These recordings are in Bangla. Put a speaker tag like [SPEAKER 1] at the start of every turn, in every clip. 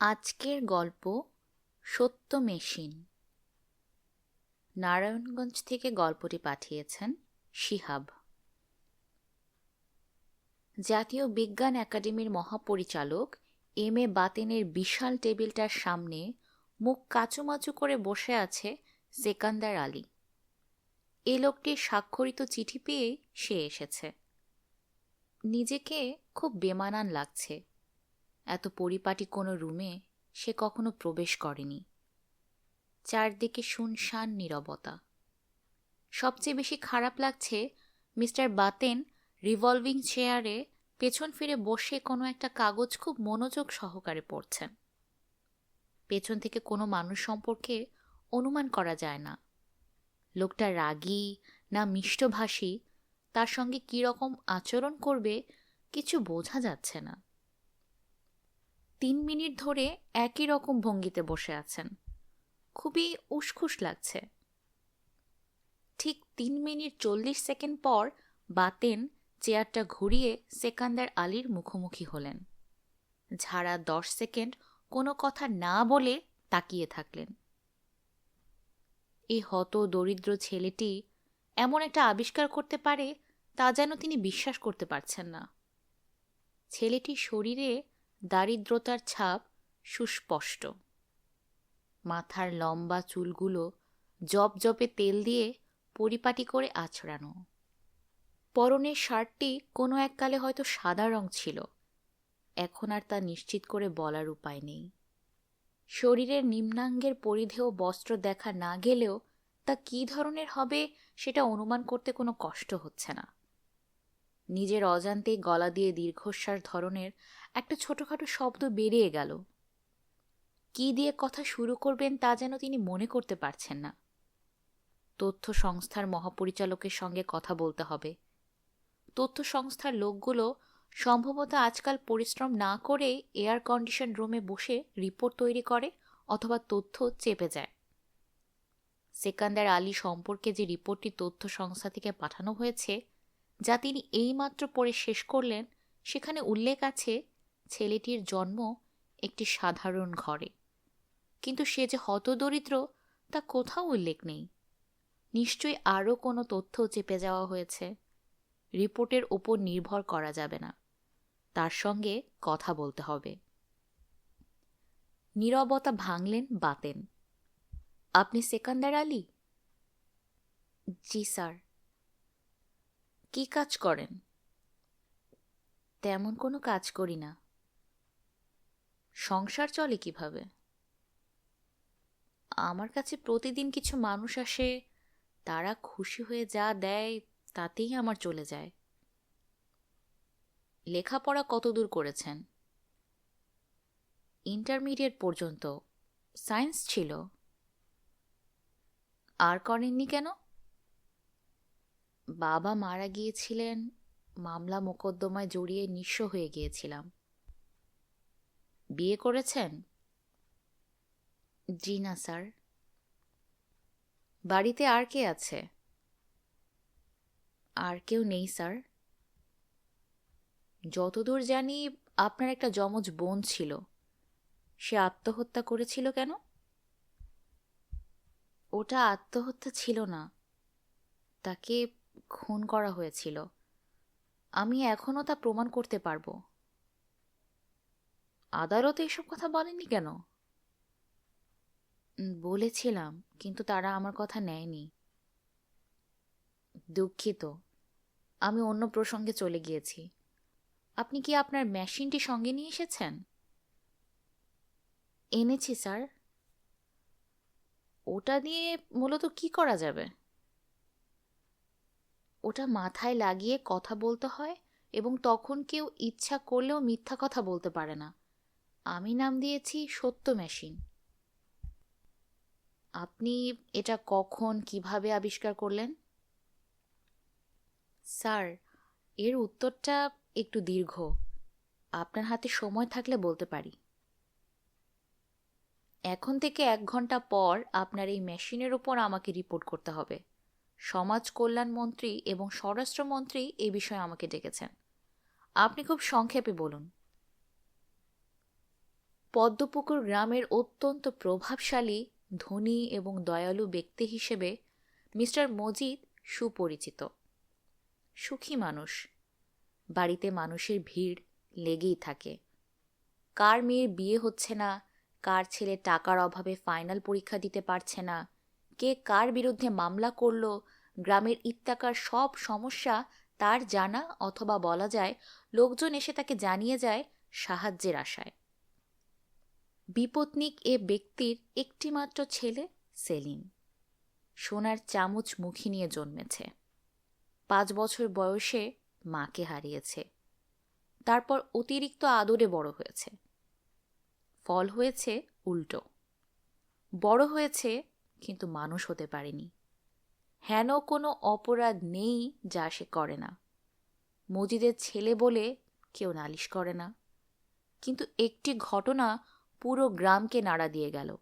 [SPEAKER 1] আজকের গল্প সত্য মেশিন। নারায়ণগঞ্জ থেকে গল্পটি পাঠিয়েছেন শিহাব। জাতীয় বিজ্ঞান একাডেমির মহাপরিচালক এম এ বাতেনের বিশাল টেবিলটার সামনে মুখ কাচুমাচু করে বসে আছে সেকান্দার আলী। এ লোকটির স্বাক্ষরিত চিঠি পেয়ে সে এসেছে। নিজেকে খুব বেমানান লাগছে। এত পরিপাটি কোনো রুমে সে কখনো প্রবেশ করেনি। চারদিকে শুনশান নীরবতা। সবচেয়ে বেশি খারাপ লাগছে মিস্টার বাতেন রিভলভিং চেয়ারে পেছন ফিরে বসে কোনো একটা কাগজ খুব মনোযোগ সহকারে পড়ছেন। পেছন থেকে কোনো মানুষ সম্পর্কে অনুমান করা যায় না। লোকটা রাগী না মিষ্টভাষী, তার সঙ্গে কী রকম আচরণ করবে কিছু বোঝা যাচ্ছে না। তিন মিনিট ধরে একই রকম ভঙ্গিতে বসে আছেন। খুবই উসখুস লাগছে। ঠিক তিন মিনিট চল্লিশ সেকেন্ড পর বাতেন চেয়ারটা ঘুরিয়ে সেকান্দার আলীর মুখোমুখি হলেন। ঝাড়া দশ সেকেন্ড কোনো কথা না বলে তাকিয়ে থাকলেন। এই হত দরিদ্র ছেলেটি এমন একটা আবিষ্কার করতে পারে তা যেন তিনি বিশ্বাস করতে পারছেন না। ছেলেটির শরীরে দারিদ্রতার ছাপ সুস্পষ্ট। মাথার লম্বা চুলগুলো জপ জপে তেল দিয়ে পরিপাটি করে আছড়ানো। পরনের শার্টটি কোনো এককালে হয়তো সাদা রং ছিল, এখন আর তা নিশ্চিত করে বলার উপায় নেই। শরীরের নিম্নাঙ্গের পরিধেয় বস্ত্র দেখা না গেলেও তা কী ধরনের হবে সেটা অনুমান করতে কোনো কষ্ট হচ্ছে না। নিজের অজান্তেই গলা দিয়ে দীর্ঘশ্বাস ধরনের একটা ছোটখাটো শব্দ বেরিয়ে গেল। কি দিয়ে কথা শুরু করবেন তা যেন তিনি মনে করতে পারছেন না। তথ্য সংস্থার মহাপরিচালকের সঙ্গে কথা বলতে হবে। তথ্য সংস্থার লোকগুলো সম্ভবত আজকাল পরিশ্রম না করে এয়ার কন্ডিশন রুমে বসে রিপোর্ট তৈরি করে অথবা তথ্য চেপে যায়। সেকান্দার আলী সম্পর্কে যে রিপোর্টটি তথ্য সংস্থা থেকে পাঠানো হয়েছে যা তিনি এইমাত্র পড়ে শেষ করলেন, সেখানে উল্লেখ আছে, ছেলেটির জন্ম একটি সাধারণ ঘরে। কিন্তু সে যে হতদরিদ্র, তা কোথাও উল্লেখ নেই। নিশ্চয়ই আরও কোনো তথ্য চেপে যাওয়া হয়েছে। রিপোর্টের ওপর নির্ভর করা যাবে না। তার সঙ্গে কথা বলতে হবে। নীরবতা ভাঙলেন বাতেন। আপনি সেকান্দার আলী? জি, স্যার। কি কাজ করেন? তেমন কোনো কাজ করি না। সংসার চলে কীভাবে? আমার কাছে প্রতিদিন কিছু মানুষ আসে, তারা খুশি হয়ে যা দেয় তাতেই আমার চলে যায়। লেখাপড়া কতদূর করেছেন? ইন্টারমিডিয়েট পর্যন্ত। সায়েন্স ছিল। আর করেননি কেন? বাবা মারা গিয়েছিলেন, মামলা মোকদ্দমায় জড়িয়ে নিঃস্ব হয়ে গিয়েছিলাম। বিয়ে করেছেন? জি না, স্যার। বাড়িতে আর কে আছে? আর কেউ নেই, স্যার। যতদূর জানি, আপনার একটা যমজ বোন ছিল। সে আত্মহত্যা করেছিল কেন? ওটা আত্মহত্যা ছিল না। তাকে খুন করা হয়েছিল। আমি এখনও তা প্রমাণ করতে পারব। আদালতে এসব কথা বলেনি কেন? বলেছিলাম, কিন্তু তারা আমার কথা নেয়নি। দুঃখিত, আমি অন্য প্রসঙ্গে চলে গিয়েছি। আপনি কি আপনার মেশিনটি সঙ্গে নিয়ে এসেছেন? এনেছি, স্যার। ওটা দিয়ে মূলত কি করা যাবে? ওটা মাথায় লাগিয়ে কথা বলতে হয় এবং তখন কেউ ইচ্ছা করলেও মিথ্যা কথা বলতে পারে না। আমি নাম দিয়েছি সত্য মেশিন। আপনি এটা কখন, কীভাবে আবিষ্কার করলেন? স্যার, এর উত্তরটা একটু দীর্ঘ। আপনার হাতে সময় থাকলে বলতে পারি। এখন থেকে এক ঘণ্টা পর আপনার এই মেশিনের ওপর আমাকে রিপোর্ট করতে হবে। সমাজ কল্যাণ মন্ত্রী এবং স্বরাষ্ট্রমন্ত্রী এ বিষয়ে আমাকে ডেকেছেন। আপনি খুব সংক্ষেপে বলুন। পদ্মপুকুর গ্রামের অত্যন্ত প্রভাবশালী, ধনী এবং দয়ালু ব্যক্তি হিসেবে মিস্টার মজিদ সুপরিচিত। সুখী মানুষ। বাড়িতে মানুষের ভিড় লেগেই থাকে। কার মেয়ের বিয়ে হচ্ছে না, কার ছেলে টাকার অভাবে ফাইনাল পরীক্ষা দিতে পারছে না কে কার বিরুদ্ধে মামলা করল, গ্রামের ইত্যাকার সব সমস্যা তার জানা অথবা বলা যায়, লোকজন এসে তাকে জানিয়ে যায় সাহায্যের আশায়। বিপত্নিক এ ব্যক্তির একটিমাত্র ছেলে সেলিম। সোনার চামচ মুখী নিয়ে জন্মেছে। পাঁচ বছর বয়সে মাকে হারিয়েছে। তারপর অতিরিক্ত আদরে বড় হয়েছে। ফল হয়েছে উল্টো। বড় হয়েছে কিন্তু মানুষ হতে পারেনি। হেন কোনো অপরাধ নেই যা সে করে না। মজিদের ছেলে বলে কেউ নালিশ করে না। কিন্তু একটি ঘটনা পুরো গ্রামকে নাড়া দিয়ে গেল।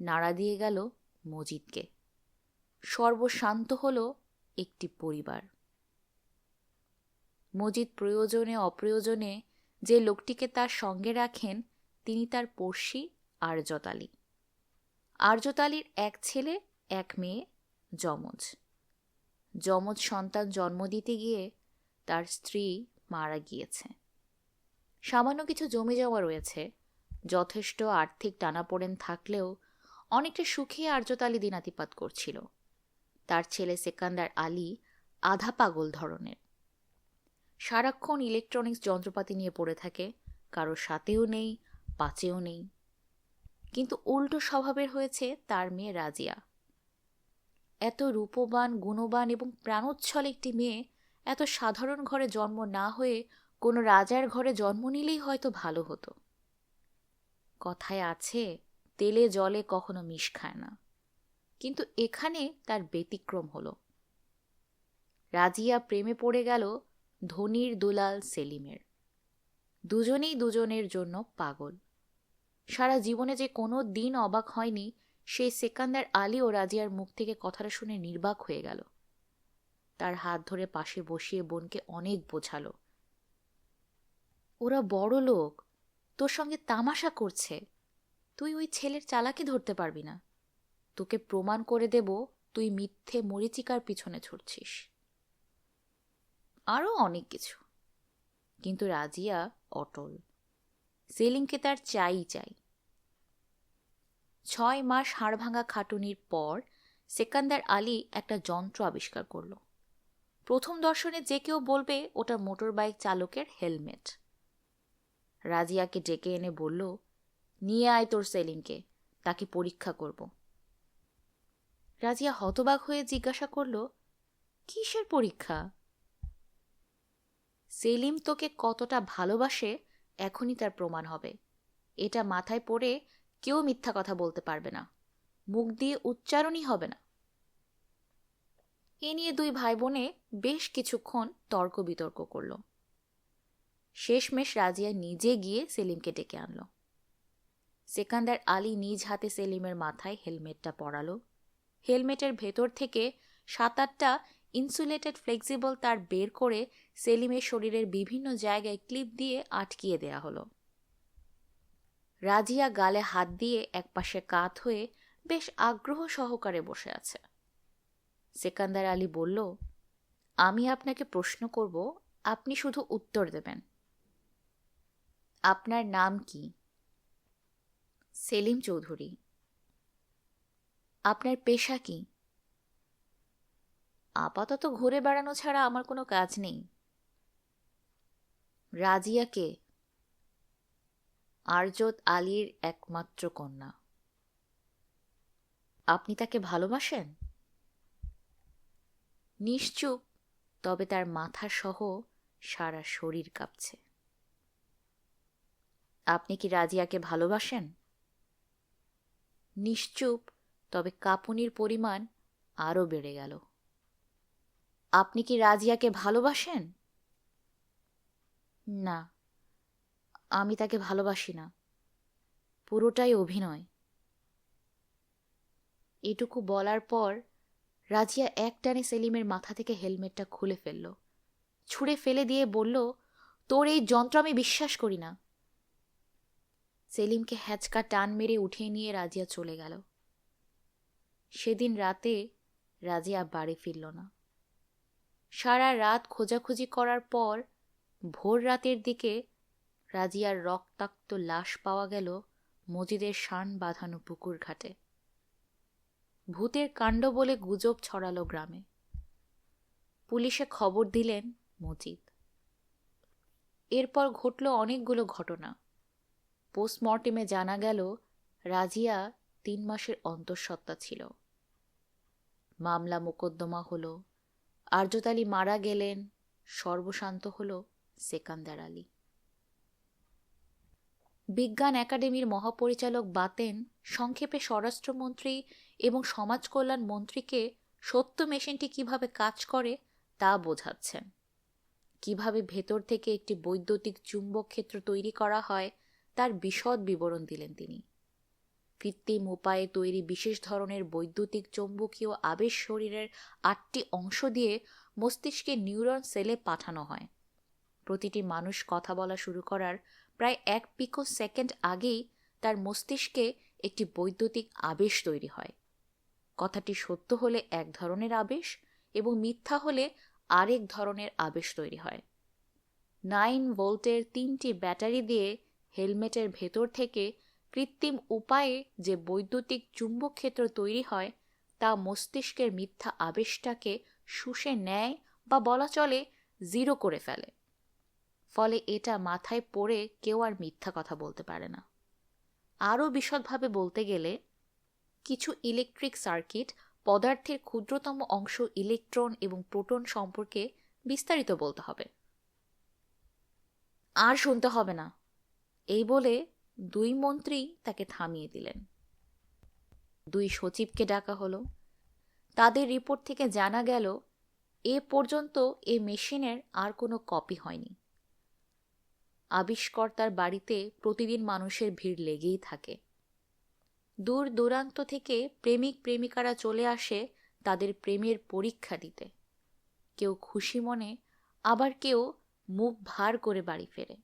[SPEAKER 1] নাড়া দিয়ে গেল মজিদকে। সর্বশান্ত হল একটি পরিবার। মজিদ প্রয়োজনে অপ্রয়োজনে যে লোকটিকে তার সঙ্গে রাখেন, তিনি তার পড়শি আর আলী। আর্যত আলীর এক ছেলে, এক মেয়ে, যমজ। যমজ সন্তান জন্ম দিতে গিয়ে তার স্ত্রী মারা গিয়েছে। সামান্য কিছু জমি জমা রয়েছে, যথেষ্ট আর্থিক টানাপোড়েন থাকলেও অনেকটা সুখে আর্যতালি দিনাতিপাত করছিল। তার ছেলে সেকান্দার আলী আধা পাগল ধরনের। সারাক্ষণ ইলেকট্রনিক্স যন্ত্রপাতি নিয়ে পড়ে থাকে, কারও সাথেও নেই, পাচেও নেই। কিন্তু উল্টো স্বভাবের হয়েছে তার মেয়ে রাজিয়া। এত রূপবান, গুণবান এবং প্রাণোচ্ছল একটি মেয়ে, এত সাধারণ ঘরে জন্ম না হয়ে কোনো রাজার ঘরে জন্ম নিলেই হয়তো ভালো হতো। কথায় আছে, তেলে জলে কখনো মিশ খায় না। কিন্তু এখানে তার ব্যতিক্রম হলো। রাজিয়া প্রেমে পড়ে গেল ধনির দুলাল সেলিমের। দুজনেই দুজনের জন্য পাগল। সারা জীবনে যে কোনো দিন অবাক হয়নি, সেই সেকান্দার আলী ও রাজিয়ার মুখ থেকে কথাটা শুনে নির্বাক হয়ে গেল। তার হাত ধরে পাশে বসিয়ে বোনকে অনেক বোঝালো। ওরা বড় লোক, তোর সঙ্গে তামাশা করছে। তুই ওই ছেলের চালাকি ধরতে পারবি না। তোকে প্রমাণ করে দেব তুই মিথ্যে মরিচিকার পিছনে ছুটছিস। আরও অনেক কিছু। কিন্তু রাজিয়া অটল। সেলিমকে তার চাই চাই। ছয় মাস হাড়ভাঙা খাটুনির পর সেকান্দার আলী একটা যন্ত্র আবিষ্কার করল। প্রথম দর্শনে যে কেউ বলবে, ওটা মোটর বাইক চালকের হেলমেট। রাজিয়াকে ডেকে এনে বলল, নিয়ে আয় তোর সেলিমকে তাকে পরীক্ষা করব। রাজিয়া হতবাক হয়ে জিজ্ঞাসা করল, কিসের পরীক্ষা? সেলিম তোকে কতটা ভালোবাসে, এখনই তার প্রমাণ হবে। এটা মাথায় পড়ে কেউ মিথ্যা কথা বলতে পারবে না। মুখ দিয়ে উচ্চারণই হবে না। এ নিয়ে দুই ভাই বোনে বেশ কিছুক্ষণ তর্ক বিতর্ক করল। শেষমেশ রাজিয়া নিজে গিয়ে সেলিমকে ডেকে আনল। সেকান্দার আলী নিজ হাতে সেলিমের মাথায় হেলমেটটা পরালো। হেলমেটের ভেতর থেকে সাত আটটা ইনসুলেটেড ফ্লেক্সিবল তার বের করে সেলিমের শরীরের বিভিন্ন জায়গায় ক্লিপ দিয়ে আটকিয়ে দেয়া হলো। রাজিয়া গালে হাত দিয়ে একপাশে কাত হয়ে বেশ আগ্রহ সহকারে বসে আছে। সেকান্দার আলী বলল, আমি আপনাকে প্রশ্ন করব, আপনি শুধু উত্তর দেবেন। আপনার নাম কি? সেলিম চৌধুরী। আপনার পেশা কি? আপাতত ঘুরে বেড়ানো ছাড়া আমার কোনো কাজ নেই। রাজিয়াকে আরজত আলীর একমাত্র কন্যা। আপনি তাকে ভালোবাসেন? নিশ্চুপ, তবে তার মাথা সহ সারা শরীর কাঁপছে। আপনি কি রাজিয়াকে ভালোবাসেন? নিশ্চুপ, তবে কাঁপুনির পরিমাণ আরও বেড়ে গেল। আপনি কি রাজিয়াকে ভালোবাসেন? না। আমি তাকে ভালোবাসি না। পুরোটাই অভিনয়। এটুকু বলার পর রাজিয়া এক টানে সেলিমের মাথা থেকে হেলমেটটা খুলে ফেলল। ছুঁড়ে ফেলে দিয়ে বলল, তোর এই যন্ত্র আমি বিশ্বাস করি না। সেলিমকে হ্যাচকা টান মেরে উঠিয়ে নিয়ে রাজিয়া চলে গেল। সেদিন রাতে রাজিয়া বাড়ি ফিরল না। সারা রাত খোঁজাখুঁজি করার পর ভোর রাতের দিকে রাজিয়ার রক্তাক্ত লাশ পাওয়া গেল মজিদের শান বাঁধানো পুকুর ঘাটে। ভূতের কাণ্ড বলে গুজব ছড়ালো গ্রামে। পুলিশে খবর দিলেন মজিদ। এরপর ঘটল অনেকগুলো ঘটনা। পোস্টমর্টেমে জানা গেল, রাজিয়া তিন মাসের অন্তঃসত্ত্বা ছিল। মামলা মোকদ্দমা হলো আরজত আলী মারা গেলেন, সর্বশান্ত হল সেকান্দার আলী। বিজ্ঞান একাডেমির মহাপরিচালক বাতেন সংক্ষেপে স্বরাষ্ট্রমন্ত্রী এবং সমাজ কল্যাণ মন্ত্রীকে সত্য মেশিনটি কীভাবে কাজ করে তা বোঝাচ্ছেন কীভাবে ভেতর থেকে একটি বৈদ্যুতিক চুম্বক ক্ষেত্র তৈরি করা হয় তার বিশদ বিবরণ দিলেন তিনি। কৃত্রিম উপায়ে তৈরি বিশেষ ধরনের বৈদ্যুতিক চৌম্বকীয় আবেশ শরীরের আটটি অংশ দিয়ে মস্তিষ্কে নিউরন সেলে পাঠানো হয়। প্রতিটি মানুষ কথা বলা শুরু করার প্রায় এক পিকো সেকেন্ড আগেই তার মস্তিষ্কে একটি বৈদ্যুতিক আবেশ তৈরি হয়। কথাটি সত্য হলে এক ধরনের আবেশ এবং মিথ্যা হলে আরেক ধরনের আবেশ তৈরি হয়। নাইন ভোল্টের তিনটি ব্যাটারি দিয়ে হেলমেটের ভেতর থেকে কৃত্রিম উপায়ে যে বৈদ্যুতিক চুম্বক ক্ষেত্র তৈরি হয়, তা মস্তিষ্কের মিথ্যা আবেশটাকে শুষে নেয় বা বলা চলে জিরো করে ফেলে। ফলে এটা মাথায় পড়ে কেউ আর মিথ্যা কথা বলতে পারে না। আরও বিশদভাবে বলতে গেলে, কিছু ইলেকট্রিক সার্কিট পদার্থের ক্ষুদ্রতম অংশ ইলেকট্রন এবং প্রোটন সম্পর্কে বিস্তারিত বলতে হবে। আর শুনতে হবে না। এই বলে দুই মন্ত্রী তাকে থামিয়ে দিলেন। দুই সচিবকে ডাকা হলো। তাদের রিপোর্ট থেকে জানা গেল, এ পর্যন্ত এ মেশিনের আর কোনো কপি হয়নি। আবিষ্কর্তার বাড়িতে প্রতিদিন মানুষের ভিড় লেগেই থাকে। দূর দূরান্ত থেকে প্রেমিক প্রেমিকারা চলে আসে তাদের প্রেমের পরীক্ষা দিতে। কেউ খুশি মনে, আবার কেউ মুখ ভার করে বাড়ি ফেরে।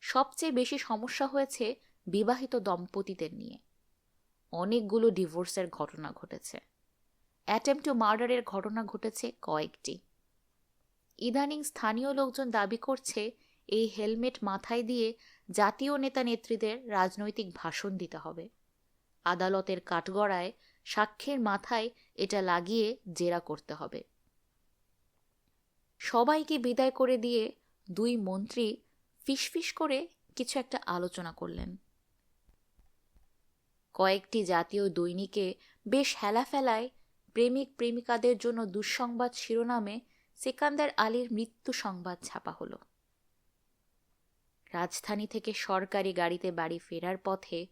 [SPEAKER 1] সবচেয়ে বেশি সমস্যা হয়েছে বিবাহিত দম্পতিদের নিয়ে। অনেকগুলো ডিভোর্সের ঘটনা ঘটেছে। অ্যাটেম্প টু মার্ডারের ঘটনা ঘটেছে কয়েকটি। ইদানিং স্থানীয় লোকজন দাবি করছে এই হেলমেট মাথায় দিয়ে জাতীয় নেতা নেত্রীদের রাজনৈতিক ভাষণ দিতে হবে। আদালতের কাঠগড়ায় সাক্ষ্যের মাথায় এটা লাগিয়ে জেরা করতে হবে। সবাইকে বিদায় করে দিয়ে দুই মন্ত্রী ফিসফিস করে কিছু একটা আলোচনা করলেন। কয়েকটি জাতীয় দৈনিকে বেশ হেলাফেলায় প্রেমিক প্রেমিকাদের জন্য দুঃসংবাদ শিরোনামে সেকান্দার আলীর মৃত্যু সংবাদ ছাপা হলো। রাজধানী থেকে সরকারি গাড়িতে বাড়ি ফেরার পথে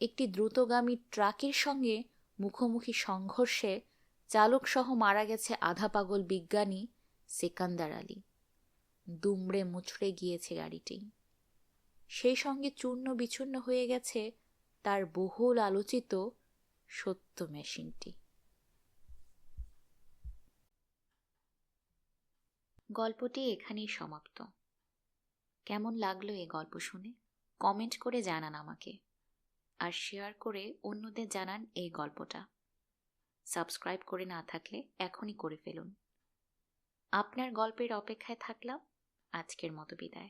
[SPEAKER 1] একটি দ্রুতগামী ট্রাকের সঙ্গে মুখোমুখি সংঘর্ষে চালকসহ মারা গেছে আধা পাগল বিজ্ঞানী সেকান্দার আলী। দুমড়ে মুচড়ে গিয়েছে গাড়িটি। সেই সঙ্গে চূর্ণ বিচূর্ণ হয়ে গেছে তার বহুল আলোচিত সত্য মেশিনটি। গল্পটি এখানেই সমাপ্ত। কেমন লাগল এই গল্প শুনে? কমেন্ট করে জানান আমাকে। আর শেয়ার করে অন্যদের জানান এই গল্পটা। সাবস্ক্রাইব করে না থাকলে এখনই করে ফেলুন। আপনার গল্পের অপেক্ষায় থাকলাম। আজকের মতো বিদায়।